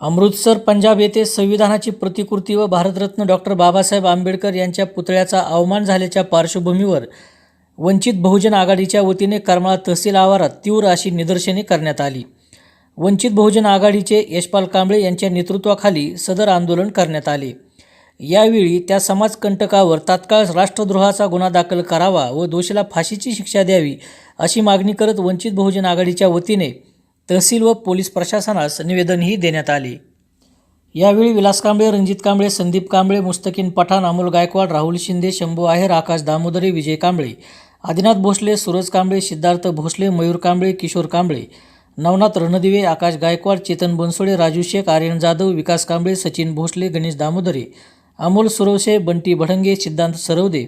अमृतसर पंजाब येथे संविधानाची प्रतिकृती व भारतरत्न डॉक्टर बाबासाहेब आंबेडकर यांच्या पुतळ्याचा अवमान झाल्याच्या पार्श्वभूमीवर वंचित बहुजन आघाडीच्या वतीने करमाळा तहसील आवारात तीव्र अशी निदर्शने करण्यात आली. वंचित बहुजन आघाडीचे यशपाल कांबळे यांच्या नेतृत्वाखाली सदर आंदोलन करण्यात आले. यावेळी त्या समाजकंटकावर तात्काळ राष्ट्रद्रोहाचा गुन्हा दाखल करावा व दोषीला फाशीची शिक्षा द्यावी अशी मागणी करत वंचित बहुजन आघाडीच्या वतीने तहसील व पोलीस प्रशासनास निवेदनही देण्यात आले. यावेळी विलास कांबळे रणजित कांबळे संदीप कांबळे मुस्तकीन पठाण अमोल गायकवाड राहुल शिंदे शंभू आहेर आकाश दामोदरे विजय कांबळे आदिनाथ भोसले सूरज कांबळे सिद्धार्थ भोसले मयूर कांबळे किशोर कांबळे नवनाथ रणदिवे आकाश गायकवाड चेतन बनसोडे राजू शेख आर्यन जाधव विकास कांबळे सचिन भोसले गणेश दामोदरे अमोल सुरवसे बंटी भडंगे सिद्धांत सरवदे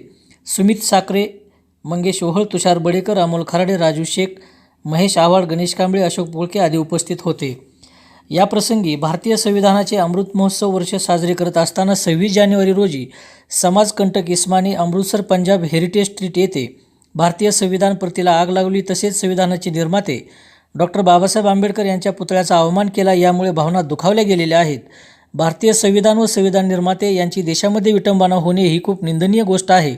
सुमित साकरे मंगेश ओहळ तुषार बडेकर अमोल खराडे राजू शेख महेश आव्हाड गणेश कांबळे अशोक पोळके आदी उपस्थित होते. या प्रसंगी भारतीय संविधानाचे अमृत महोत्सव वर्ष साजरे करत असताना सव्वीस जानेवारी रोजी समाजकंटक इस्मानी अमृतसर पंजाब हेरिटेज स्ट्रीट येथे भारतीय संविधान प्रतीला आग लावली तसेच संविधानाचे निर्माते डॉक्टर बाबासाहेब आंबेडकर यांच्या पुतळ्याचा अवमान केला. यामुळे भावना दुखावल्या गेलेल्या आहेत. भारतीय संविधान व संविधान निर्माते यांची देशामध्ये विटंबना होणे ही खूप निंदनीय गोष्ट आहे.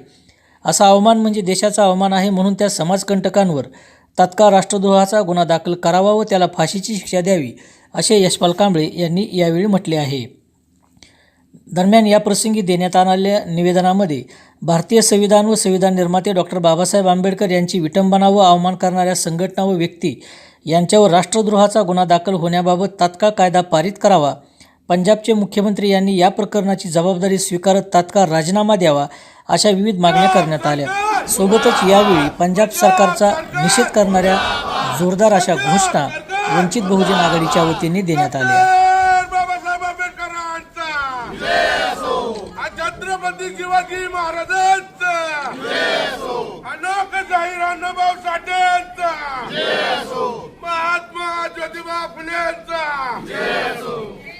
असा अवमान म्हणजे देशाचा अवमान आहे म्हणून त्या समाजकंटकांवर तात्काळ राष्ट्रद्रोहाचा गुन्हा दाखल करावा व त्याला फाशीची शिक्षा द्यावी असे यशपाल कांबळे यांनी यावेळी म्हटले आहे. दरम्यान या प्रसंगी देण्यात आलेल्या निवेदनामध्ये भारतीय संविधान व संविधान निर्माते डॉक्टर बाबासाहेब आंबेडकर यांची विटंबना व अवमान करणाऱ्या संघटना व व्यक्ती यांच्यावर राष्ट्रद्रोहाचा गुन्हा दाखल होण्याबाबत तात्काळ कायदा पारित करावा पंजाबचे मुख्यमंत्री यांनी या प्रकरणाची जबाबदारी स्वीकारत तात्काळ राजीनामा द्यावा अशा विविध मागण्या करण्यात आल्या. सोबतच यावेळी पंजाब सरकारचा निषेध करणाऱ्या जोरदार अशा घोषणा वंचित बहुजन आघाडीच्या वतीने देण्यात आल्या. छत्रपती शिवाजी महाराजांचा. अनोख जाहीर साठेंचा. महात्मा ज्योतिबा फुलेंचा.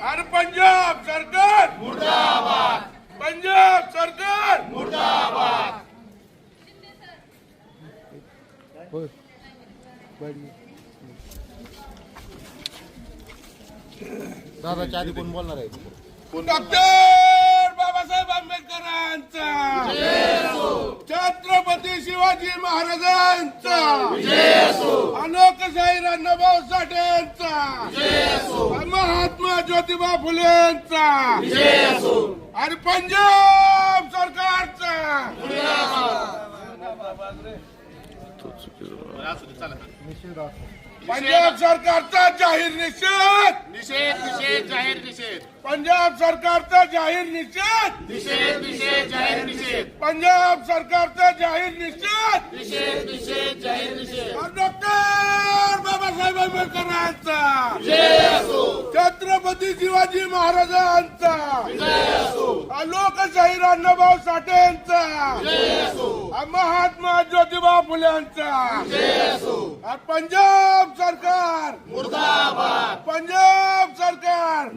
आणि पंजाब सरकार! पंजाब सरकार! दादाच्या आधी कोण बोलणार आहे? डॉक्टर बाबासाहेब आंबेडकरांचा! छत्रपती शिवाजी महाराजांचा. अनोख शाहीर अण्णाभाऊ साठेंचा. महात्मा ज्योतिबा फुलेंचा. आणि पंजाब सरकारचा. पंजाब सरकारचा जाहीर निषेध. निषेध निषेध जाहीर निषेध. पंजाब सरकारचा जाहीर निषेध. निषेध निषेध जाहीर निषेध. पंजाब सरकारचा जाहीर निषेध. निषेध निषेध जाहीर निषेध. डॉक्टर बाबासाहेब आंबेडकरांचा. छत्रपती शिवाजी महाराजांचा. लोकशाहीर अण्णाभाऊ साठेंचा महात्मा ज्योतिबा फुल्यांचा आणि पंजाब सरकार. पंजाब सरकार.